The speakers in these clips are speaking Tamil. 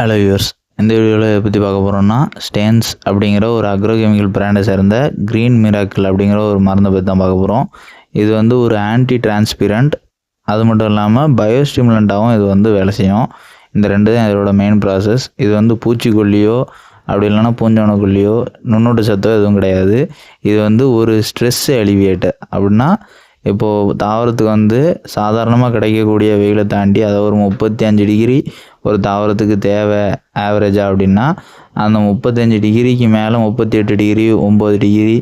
ஹலோ யூர்ஸ் இந்த வீடியோவில் எதை பற்றி பார்க்க போகிறோம்னா ஸ்டேன்ஸ் அப்படிங்கிற ஒரு அக்ரோகெமிக்கல் பிராண்டை சேர்ந்த க்ரீன் மிராக்கிள் அப்படிங்கிற ஒரு மருந்தை பற்றி தான் பார்க்க போகிறோம் இது வந்து ஒரு ஆன்டி டிரான்ஸ்பிரண்ட் அது மட்டும் இல்லாமல் பயோஸ்டிமுலண்ட்டாகவும் இது வந்து வேலை செய்யும். இந்த ரெண்டு தான் இதோட மெயின் ப்ராசஸ் இது வந்து பூச்சிக்கொல்லியோ அப்படி இல்லைன்னா பூஞ்சானக்கொல்லியோ நுண்ணூட்ட சத்தோ எதுவும் கிடையாது. இது வந்து ஒரு ஸ்ட்ரெஸ் எலிவியேட்டர் அப்படின்னா இப்போது தாவரத்துக்கு வந்து சாதாரணமாக கிடைக்கக்கூடிய வெயிலை தாண்டி அதை ஒரு முப்பத்தி அஞ்சு டிகிரி ஒரு தாவரத்துக்கு தேவை ஆவரேஜாக அப்படின்னா அந்த முப்பத்தஞ்சு டிகிரிக்கு மேலே முப்பத்தி எட்டு டிகிரி ஒம்பது டிகிரி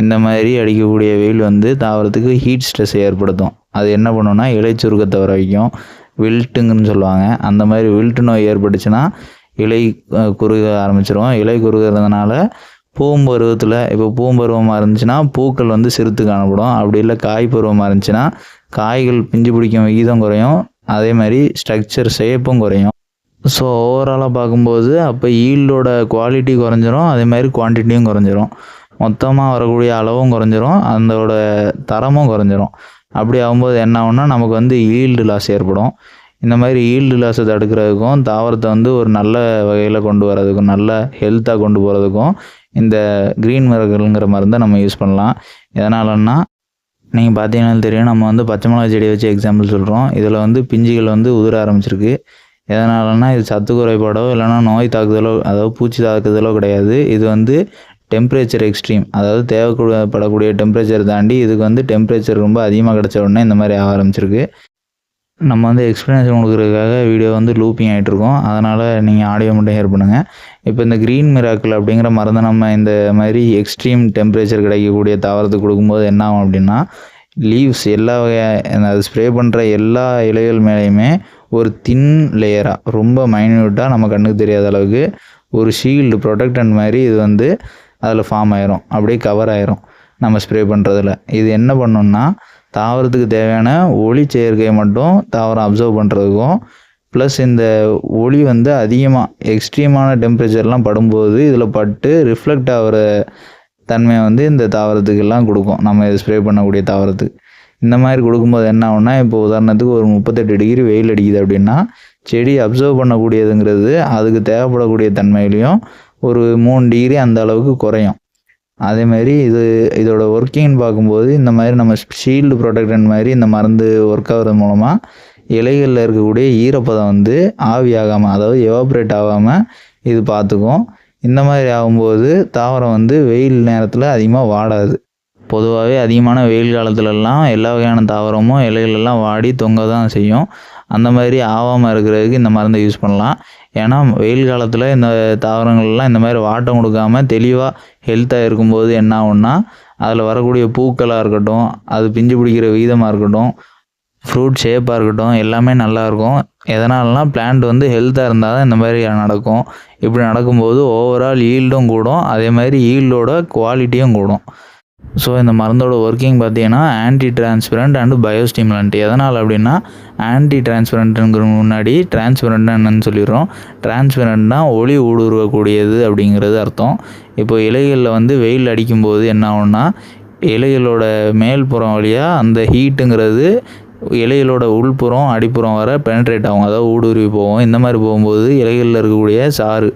இந்த மாதிரி அடிக்கக்கூடிய வெயில் வந்து தாவரத்துக்கு ஹீட் ஸ்ட்ரெஸ் ஏற்படுத்தும். அது என்ன பண்ணுன்னா இலை சுருக்கத்தை வர வைக்கும். வில்ட்டுங்கன்னு சொல்லுவாங்க. அந்த மாதிரி வில்ட்டு நோய் ஏற்பட்டுச்சுன்னா இலை குறுக ஆரம்பிச்சிரும். இலை குறுகிறதுனால பூம்பருவத்தில் இப்போ பூம்பருவமாக இருந்துச்சுன்னா பூக்கள் வந்து சிறுத்து காணப்படும். அப்படி இல்லை காய் பருவமாக இருந்துச்சுன்னா காய்கள் பிஞ்சு பிடிக்கும் விகிதம் குறையும். அதே மாதிரி ஸ்ட்ரக்சர் ஷேப்பும் குறையும். ஸோ ஓவராலாக பார்க்கும்போது அப்போ ஈல்டோட குவாலிட்டி குறைஞ்சிரும் அதே மாதிரி குவான்டிட்டியும் குறைஞ்சிரும். மொத்தமாக வரக்கூடிய அளவும் குறைஞ்சிரும் அதோட தரமும் குறைஞ்சிரும். அப்படி ஆகும்போது என்ன ஆகும்னா நமக்கு வந்து ஈல்டு லாஸ் ஏற்படும். இந்த மாதிரி ஈல்டு லாஸை தடுக்கிறதுக்கும் தாவரத்தை வந்து ஒரு நல்ல வகையில் கொண்டு வரதுக்கும் நல்ல ஹெல்த்தாக கொண்டு போகிறதுக்கும் இந்த க்ரீன் மிளகுங்கிற மருந்தை நம்ம யூஸ் பண்ணலாம். எதனாலன்னா நீங்கள் பார்த்தீங்கன்னா தெரியும் நம்ம வந்து பச்சை மிளகா செடியை வச்சு எக்ஸாம்பிள் சொல்கிறோம் இதில் வந்து பிஞ்சுகள் வந்து உதிர ஆரம்பிச்சிருக்கு. எதனாலன்னா இது சத்து குறைபாடோ இல்லைனா நோய் தாக்குதலோ அதாவது பூச்சி தாக்குதலோ கிடையாது. இது வந்து டெம்பரேச்சர் எக்ஸ்ட்ரீம் அதாவது தேவைப்படக்கூடிய டெம்பரேச்சர் தாண்டி இதுக்கு வந்து டெம்பரேச்சர் ரொம்ப அதிகமாக கிடச்ச உடனே இந்த மாதிரி ஆக ஆரம்பிச்சிருக்கு. நம்ம வந்து எக்ஸ்பீரியன்ஸ் கொடுக்குறதுக்காக வீடியோ வந்து லூப்பிங் ஆகிட்ருக்கோம் அதனால் நீங்கள் ஆடியோ மட்டும் ஹேர் பண்ணுங்கள் இப்போ இந்த க்ரீன் மிராக்கிள் அப்படிங்கிற மருந்து நம்ம இந்த மாதிரி எக்ஸ்ட்ரீம் டெம்பரேச்சர் கிடைக்கக்கூடிய தாவரத்துக்கு கொடுக்கும்போது என்ன ஆகும் அப்படின்னா லீவ்ஸ் எல்லா வகையாக அது ஸ்ப்ரே பண்ணுற எல்லா இலைகள் மேலேயுமே ஒரு தின் லேயராக ரொம்ப மைன்யூட்டாக நம்ம கண்ணுக்கு தெரியாத அளவுக்கு ஒரு ஷீல்டு ப்ரொடெக்டன்ட் மாதிரி இது வந்து அதில் ஃபார்ம் ஆயிரும். அப்படியே கவர் ஆயிரும். நம்ம ஸ்ப்ரே பண்ணுறதுல இது என்ன பண்ணுன்னா தாவரத்துக்கு தேவையான ஒளி சேர்க்கையை மட்டும் தாவரம் அப்சர்வ் பண்ணுறதுக்கும் ப்ளஸ் இந்த ஒளி வந்து அதிகமாக எக்ஸ்ட்ரீமான டெம்பரேச்சர்லாம் படும்போது இதில் பட்டு ரிஃப்ளெக்ட் ஆகிற தன்மையை வந்து இந்த தாவரத்துக்கெல்லாம் கொடுக்கும். நம்ம இது ஸ்ப்ரே பண்ணக்கூடிய தாவரத்துக்கு. இந்த மாதிரி கொடுக்கும்போது என்ன ஆகும்னா இப்போ உதாரணத்துக்கு ஒரு முப்பத்தெட்டு டிகிரி வெயில் அடிக்குது அப்படின்னா செடி அப்சர்வ் பண்ணக்கூடியதுங்கிறது அதுக்கு தேவைப்படக்கூடிய தன்மையிலையும் ஒரு மூணு டிகிரி அந்த அளவுக்கு குறையும். அதே மாதிரி இது இதோட ஒர்க்கிங்னு பார்க்கும்போது இந்த மாதிரி நம்ம ஷீல்டு ப்ரொடெக்டன் மாதிரி இந்த மருந்து ஒர்க் ஆகிறது மூலமாக இலைகளில் இருக்கக்கூடிய ஈரப்பதம் வந்து ஆவியாகாமல் அதாவது எவாப்ரேட் ஆகாமல் இது பார்த்துக்கும். இந்த மாதிரி ஆகும்போது தாவரம் வந்து வெயில் நேரத்தில் அதிகமாக வாடாது. பொதுவாகவே அதிகமான வெயில் காலத்துலலாம் எல்லா வகையான தாவரமும் இலைகளெல்லாம் வாடி தொங்க தான் செய்யும். அந்த மாதிரி ஆகாமல் இருக்கிறதுக்கு இந்த மருந்தை யூஸ் பண்ணலாம். ஏன்னா வெயில் காலத்தில் இந்த தாவரங்கள்லாம் இந்த மாதிரி வாட்டம் கொடுக்காம தெளிவாக ஹெல்த்தாக இருக்கும்போது என்ன ஆகும்னா அதில் வரக்கூடிய பூக்களாக இருக்கட்டும் அது பிஞ்சு பிடிக்கிற விகிதமாக இருக்கட்டும் ஃப்ரூட் ஷேப்பாக இருக்கட்டும் எல்லாமே நல்லா இருக்கும். எதனாலனா பிளான்ட் வந்து ஹெல்த்தாக இருந்தால் தான் இந்த மாதிரி நடக்கும். இப்படி நடக்கும்போது ஓவரால் ஈல்டும் கூடும். அதே மாதிரி ஈல்டோட குவாலிட்டியும் கூடும். ஸோ இந்த மருந்தோட ஒர்க்கிங் பார்த்தீங்கன்னா ஆன்டி டிரான்ஸ்பரண்ட் அண்டு பயோஸ்டிமுலண்ட் எதனால் அப்படின்னா ஆன்டி டிரான்ஸ்பரண்ட்டுங்கிற முன்னாடி டிரான்ஸ்பரண்ட் என்னன்னு சொல்லிடுறோம். டிரான்ஸ்பரண்ட்னா ஒளி ஊடுருவக்கூடியது அப்படிங்கிறது அர்த்தம். இப்போ இலைகளில் வந்து வெயில் அடிக்கும்போது என்ன ஆகும்னா இலைகளோட மேல்புறம் வழியாக அந்த ஹீட்டுங்கிறது இலைகளோட உள்புறம் அடிப்புறம் வர பெனட்ரேட் ஆகும். அதாவது ஊடுருவி போகும். இந்த மாதிரி போகும்போது இலைகளில் இருக்கக்கூடிய சாறு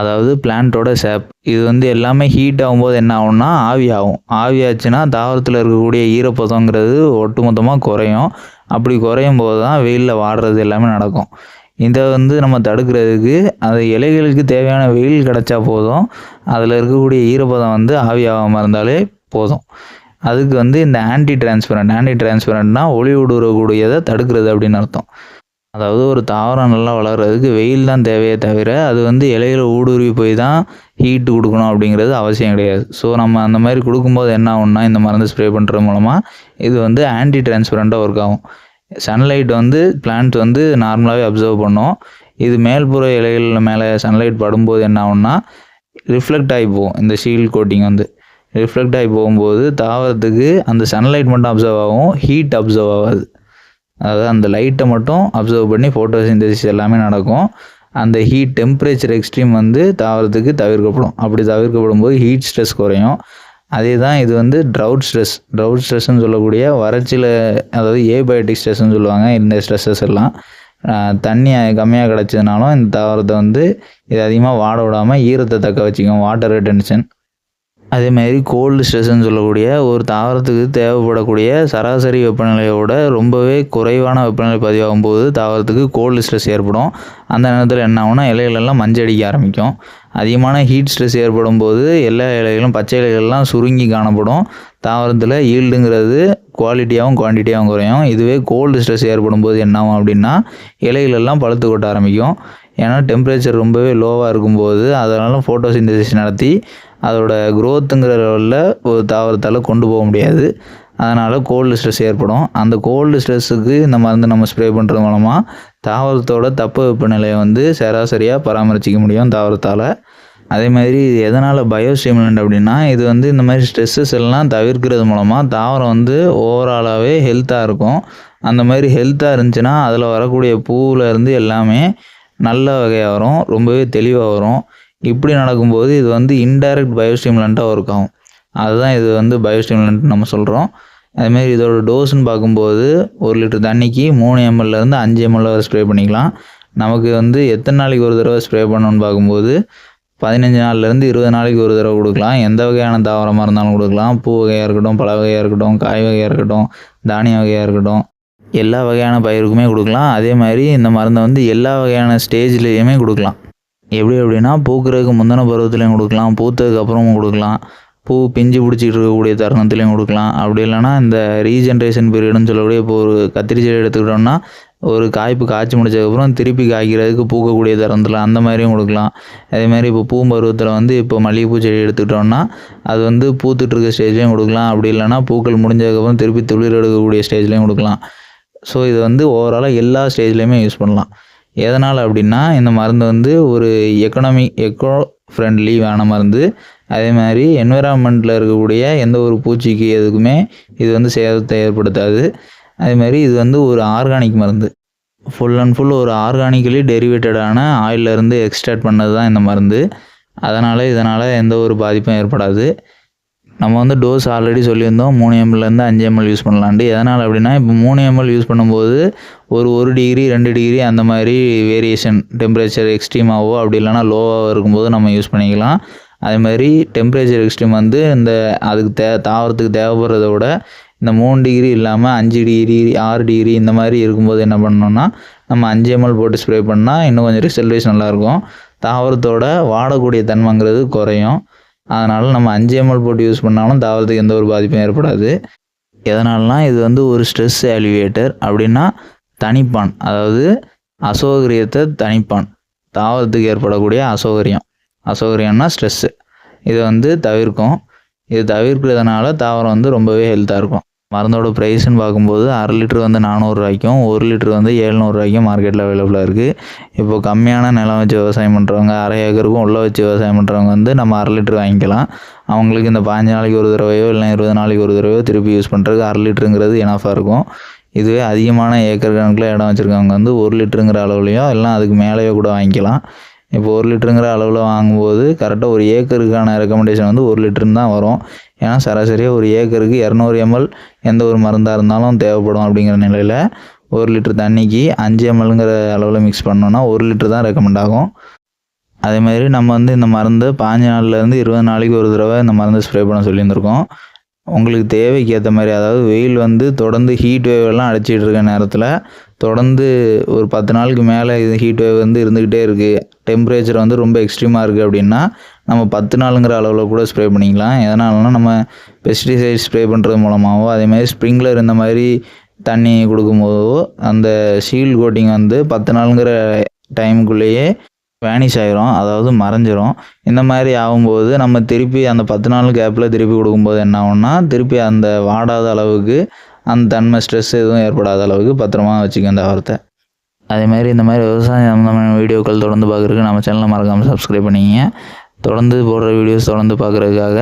அதாவது பிளான்ட்டோட சேப் இது வந்து எல்லாமே ஹீட் ஆகும்போது என்ன ஆகும்னா ஆவி ஆகும். ஆவி ஆச்சுன்னா தாவரத்தில் இருக்கக்கூடிய ஈரப்பதங்கிறது ஒட்டுமொத்தமாக குறையும். அப்படி குறையும் போது தான் வெயிலில் வாடுறது எல்லாமே நடக்கும். இதை வந்து நம்ம தடுக்கிறதுக்கு அந்த இலைகளுக்கு தேவையான வெயில் கிடச்சா போதும். அதில் இருக்கக்கூடிய ஈரப்பதம் வந்து ஆவி ஆகாமல் இருந்தாலே போதும். அதுக்கு வந்து இந்த ஆன்டி டிரான்ஸ்பரண்ட் ஆன்டி டிரான்ஸ்பரண்ட்னா ஒளி ஊடுருவக்கூடியதை தடுக்கிறது அப்படின்னு அர்த்தம். அதாவது ஒரு தாவரம் நல்லா வளர்கிறதுக்கு வெயில் தான் தேவையே தவிர அது வந்து இலையில ஊடுருவி போய் தான் ஹீட் கொடுக்கணும் அப்படிங்கிறது அவசியம் கிடையாது. ஸோ நம்ம அந்த மாதிரி கொடுக்கும்போது என்ன ஆகும்னா இந்த மருந்து ஸ்ப்ரே பண்ணுறது மூலமாக இது வந்து ஆன்டி டிரான்ஸ்பரண்ட்டாக ஒர்க் ஆகும். சன்லைட் வந்து பிளான்ட் வந்து நார்மலாகவே அப்சர்வ் பண்ணும். இது மேல்புற இலைகள் மேலே சன்லைட் படும்போது என்ன ஆகும்னா ரிஃப்ளெக்ட் ஆகி போகும். இந்த ஷீல்ட் கோட்டிங் வந்து ரிஃப்ளெக்ட் ஆகி போகும்போது தாவரத்துக்கு அந்த சன்லைட் மட்டும் அப்சர்வ் ஆகும் ஹீட் அப்சர்வ் ஆகாது. அதாவது அந்த லைட்டை மட்டும் அப்சர்வ் பண்ணி ஃபோட்டோசிந்தசிஸ் எல்லாமே நடக்கும். அந்த ஹீட் டெம்பரேச்சர் எக்ஸ்ட்ரீம் வந்து தாவரத்துக்கு தவிர்க்கப்படும். அப்படி தவிர்க்கப்படும் போது ஹீட் ஸ்ட்ரெஸ் குறையும். அதே தான் இது வந்து ட்ரவுட் ஸ்ட்ரெஸ் ட்ரவுட் ஸ்ட்ரெஸ்ன்னு சொல்லக்கூடிய வறட்சியில் அதாவது ஏபயோட்டிக் ஸ்ட்ரெஸ்ன்னு சொல்லுவாங்க இந்த ஸ்ட்ரெஸ்ஸஸ் எல்லாம். தண்ணி கம்மியாக கிடச்சதுனாலும் இந்த தாவரத்தை வந்து இது அதிகமாக வாட விடாமல் ஈரத்தை தக்க வச்சுக்கும் வாட்டர் அதேமாதிரி கோல்டு ஸ்ட்ரெஸ்ன்னு சொல்லக்கூடிய ஒரு தாவரத்துக்கு தேவைப்படக்கூடிய சராசரி வெப்பநிலையோட ரொம்பவே குறைவான வெப்பநிலை பதிவாகும் போது தாவரத்துக்கு கோல்டு ஸ்ட்ரெஸ் ஏற்படும். அந்த நேரத்தில் என்ன ஆகும்னா இலைகளெல்லாம் மஞ்சடிக்க ஆரம்பிக்கும். அதிகமான ஹீட் ஸ்ட்ரெஸ் ஏற்படும் போது எல்லா இலைகளும் பச்சை இலைகள்லாம் சுருங்கி காணப்படும். தாவரத்தில் ஈல்டுங்கிறது குவாலிட்டியாகவும் குவான்டிட்டியாகவும் குறையும். இதுவே கோல்டு ஸ்ட்ரெஸ் ஏற்படும் போது என்னாகும் அப்படின்னா இலைகளெல்லாம் பழுத்து கொட்ட ஆரம்பிக்கும். ஏன்னா டெம்பரேச்சர் ரொம்பவே லோவாக இருக்கும்போது அதனால் ஃபோட்டோசிந்தசிஸ் நடத்தி அதோட க்ரோத்துங்கிற லெவலில் ஒரு தாவரத்தால் கொண்டு போக முடியாது. அதனால் கோல்டு ஸ்ட்ரெஸ் ஏற்படும். அந்த கோல்டு ஸ்ட்ரெஸ்ஸுக்கு இந்த மருந்து நம்ம ஸ்ப்ரே பண்ணுறது மூலமாக தாவரத்தோட தப்பு வெப்பநிலையை வந்து சராசரியாக பராமரிச்சிக்க முடியும் தாவரத்தால். அதே மாதிரி இது எதனால் பயோஸ்டிமுலண்ட் அப்படின்னா இது வந்து இந்த மாதிரி ஸ்ட்ரெஸ்ஸஸ் எல்லாம் தவிர்க்கிறது மூலமாக தாவரம் வந்து ஓவராலாகவே ஹெல்த்தாக இருக்கும். அந்த மாதிரி ஹெல்த்தாக இருந்துச்சுன்னா அதில் வரக்கூடிய பூவில் இருந்து எல்லாமே நல்ல வகையாக வரும். ரொம்பவே தெளிவாக வரும். இப்படி நடக்கும்போது இது வந்து இன்டைரக்ட் பயோஸ்டிமுலண்ட்டாக ஒர்க் ஆகும். அதுதான் இது வந்து பயோஸ்டிமுலண்ட் நம்ம சொல்கிறோம் அதுமாரி இதோட டோஸ்ன்னு பார்க்கும்போது ஒரு லிட்டர் தண்ணிக்கு மூணு எம்எல்லேருந்து அஞ்சு எம்எல் வரை ஸ்ப்ரே பண்ணிக்கலாம். நமக்கு வந்து எத்தனை நாளைக்கு ஒரு தடவை ஸ்ப்ரே பண்ணணும்னு பார்க்கும்போது பதினஞ்சு நாள்லேருந்து இருபது நாளைக்கு ஒரு தடவை கொடுக்கலாம். எந்த வகையான தாவரமாக இருந்தாலும் கொடுக்கலாம். பூ வகையாக இருக்கட்டும் பழ வகையாக இருக்கட்டும் காய் வகையாக இருக்கட்டும் தானிய வகையாக இருக்கட்டும் எல்லா வகையான பயிருக்குமே கொடுக்கலாம். அதே மாதிரி இந்த மருந்தை வந்து எல்லா வகையான ஸ்டேஜ்லேயுமே கொடுக்கலாம். எப்படி அப்படின்னா பூக்கிறதுக்கு முந்தின பருவத்துலேயும் கொடுக்கலாம் பூத்ததுக்கு அப்புறமும் கொடுக்கலாம் பூ பிஞ்சு பிடிச்சிட்டு இருக்கக்கூடிய தருணத்துலையும் கொடுக்கலாம். அப்படி இல்லைன்னா இந்த ரீஜென்ரேஷன் பீரியடுன்னு சொல்லக்கூடிய இப்போ ஒரு கத்திரி செடி எடுத்துக்கிட்டோம்னா ஒரு காய்ப்பு காய்ச்சி முடிச்சதுக்கப்புறம் திருப்பி காய்க்கிறதுக்கு பூக்கக்கூடிய தருணத்தில் அந்த மாதிரியும் கொடுக்கலாம். அதே மாதிரி இப்போ பூ பருவத்தில் வந்து இப்போ மல்லிகைப்பூ செடி எடுத்துக்கிட்டோம்னா அது வந்து பூத்துட்டு இருக்க ஸ்டேஜ்லேயும் கொடுக்கலாம். அப்படி இல்லைன்னா பூக்கள் முடிஞ்சதுக்கப்புறம் திருப்பி துளிர் எடுக்கக்கூடிய ஸ்டேஜ்லேயும் கொடுக்கலாம். ஸோ இது வந்து ஓவராலாக எல்லா ஸ்டேஜ்லேயுமே யூஸ் பண்ணலாம். எதனால் அப்படின்னா இந்த மருந்து வந்து ஒரு எக்கனாமி எக்கோ ஃப்ரெண்ட்லி வேன மருந்து. அதே மாதிரி என்விரான்மெண்ட்டில் இருக்கக்கூடிய எந்த ஒரு பூச்சிக்கு எதுக்குமே இது வந்து சேதத்தை ஏற்படுத்தாது. அதே மாதிரி இது வந்து ஒரு ஆர்கானிக் மருந்து. ஃபுல் அண்ட் ஃபுல் ஒரு ஆர்கானிக்கலி டெரிவேட்டடான ஆயிலிருந்து எக்ஸ்ட்ராக்ட் பண்ணது தான் இந்த மருந்து. அதனால் இதனால் எந்த ஒரு பாதிப்பும் ஏற்படாது. நம்ம வந்து டோஸ் ஆல்ரெடி சொல்லியிருந்தோம். மூணு எம்எல்லேருந்து அஞ்சு எம்எல் யூஸ் பண்ணலான்ட்டு. எதனால் அப்படின்னா இப்போ மூணு எம்எல் யூஸ் பண்ணும்போது ஒரு ஒரு டிகிரி ரெண்டு டிகிரி அந்த மாதிரி வேரியேஷன் டெம்பரேச்சர் எக்ஸ்ட்ரீமாகவோ அப்படி இல்லைனா லோவாக இருக்கும்போது நம்ம யூஸ் பண்ணிக்கலாம். அதே மாதிரி டெம்பரேச்சர் எக்ஸ்ட்ரீம் வந்து இந்த அதுக்கு தே தாவரத்துக்கு தேவைப்படுறத விட இந்த மூணு டிகிரி இல்லாமல் அஞ்சு டிகிரி ஆறு டிகிரி இந்த மாதிரி இருக்கும்போது என்ன பண்ணோம்னா நம்ம அஞ்சு எம்எல் போட்டு ஸ்ப்ரே பண்ணால் இன்னும் கொஞ்சம் ரிசல்ட் வைஸ் நல்லாயிருக்கும் தாவரத்தோட வாடக்கூடிய தன்மைங்கிறது குறையும். அதனால் நம்ம அஞ்சு எம்எல் போட்டு யூஸ் பண்ணாலும் தாவரத்துக்கு எந்த ஒரு பாதிப்பும் ஏற்படாது. எதனாலலாம் இது வந்து ஒரு ஸ்ட்ரெஸ் ஆலிவேட்டர் அப்படின்னா தனிப்பான். அதாவது அசௌகரியத்தை தனிப்பான். தாவரத்துக்கு ஏற்படக்கூடிய அசௌகரியம். அசௌகரியம்னா ஸ்ட்ரெஸ்ஸு இதை வந்து தவிர்க்கும். இது தவிர்க்கிறதுனால தாவரம் வந்து ரொம்பவே ஹெல்த்தாக இருக்கும். மருந்தோட ப்ரைஸ்ன்னு பார்க்கும்போது அரை லிட்ரு வந்து நானூறுரூவாய்க்கும் ஒரு லிட்ரு வந்து ஏழ்நூறுரூவாய்க்கும் மார்க்கெட்டில் அவைலபிளாக இருக்குது இப்போ கம்மியான நிலம் வச்சு விவசாயம் பண்ணுறவங்க அரை ஏக்கருக்கும் உள்ளே வச்சு விவசாயம் பண்ணுறவங்க வந்து நம்ம அரை லிட்ரு வாங்கிக்கலாம். அவங்களுக்கு இந்த பாஞ்சு நாளைக்கு ஒரு தடவையோ இல்லை இருபது நாளைக்கு ஒரு தடவையோ திருப்பி யூஸ் பண்ணுறதுக்கு அரை லிட்டருங்கிறது எனஃபாக இருக்கும். இதுவே அதிகமான ஏக்கர் கணக்கில் இடம் வச்சுருக்கவங்க வந்து ஒரு லிட்டருங்கிற அளவுலையோ எல்லாம் அதுக்கு மேலேயோ கூட வாங்கிக்கலாம். இப்போ ஒரு லிட்டருங்கிற அளவில் வாங்கும்போது கரெக்டாக ஒரு ஏக்கருக்கான ரெக்கமெண்டேஷன் வந்து ஒரு லிட்டருன்னு தான் வரும். ஏன்னா சராசரியாக ஒரு ஏக்கருக்கு இரநூறு எம்எல் எந்த ஒரு மருந்தாக இருந்தாலும் தேவைப்படும் அப்படிங்கிற நிலையில் ஒரு லிட்டர் தண்ணிக்கு அஞ்சு எம்எல்ங்கிற அளவில் மிக்ஸ் பண்ணோன்னா ஒரு லிட்டர் தான் ரெக்கமெண்ட் ஆகும். அதே மாதிரி நம்ம வந்து இந்த மருந்து பாஞ்சு நாள்லேருந்து இருபது நாளைக்கு ஒரு தடவை இந்த மருந்து ஸ்ப்ரே பண்ண சொல்லியிருந்திருக்கோம். உங்களுக்கு தேவைக்கு ஏற்ற மாதிரி அதாவது வெயில் வந்து தொடர்ந்து ஹீட் வேவ் எல்லாம் அடிச்சிட்டு இருக்க நேரத்தில் தொடர்ந்து ஒரு பத்து நாளுக்கு மேலே இது ஹீட் வேவ் வந்து இருந்துக்கிட்டே இருக்குது டெம்பரேச்சர் வந்து ரொம்ப எக்ஸ்ட்ரீமாக இருக்குது அப்படின்னா நம்ம பத்து நாளுங்கிற அளவில் கூட ஸ்ப்ரே பண்ணிக்கலாம். எதனாலனா நம்ம பெஸ்டிசைட் ஸ்ப்ரே பண்ணுறது மூலமாகவோ அதேமாதிரி ஸ்ப்ரிங்க்லர் இந்த மாதிரி தண்ணி கொடுக்கும்போதோ அந்த ஷீல்ட் கோட்டிங் வந்து பத்து நாளுங்கிற டைமுக்குள்ளேயே வேனிஷ் ஆகிரும் அதாவது மறைஞ்சிரும். இந்த மாதிரி ஆகும்போது நம்ம திருப்பி அந்த பத்து நாள் கேப்பில் திருப்பி கொடுக்கும்போது என்ன ஆகும்னா திருப்பி அந்த வாடாத அளவுக்கு அந்த தன்மை ஸ்ட்ரெஸ் எதுவும் ஏற்படாத அளவுக்கு பத்திரமா வச்சுக்க அந்த வாரத்தை. அதேமாதிரி இந்த மாதிரி விவசாயம் சம்மந்தமான வீடியோக்கள் தொடர்ந்து பார்க்குறதுக்கு நம்ம சேனலை மறக்காமல் சப்ஸ்கிரைப் பண்ணிக்கிங்க தொடர்ந்து போடுற வீடியோஸ் தொடர்ந்து பார்க்குறதுக்காக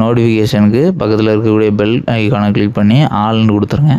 நோட்டிஃபிகேஷனுக்கு பக்கத்தில் இருக்கக்கூடிய பெல் ஐக்கானை கிளிக் பண்ணி ஆள்னு கொடுத்துருங்க.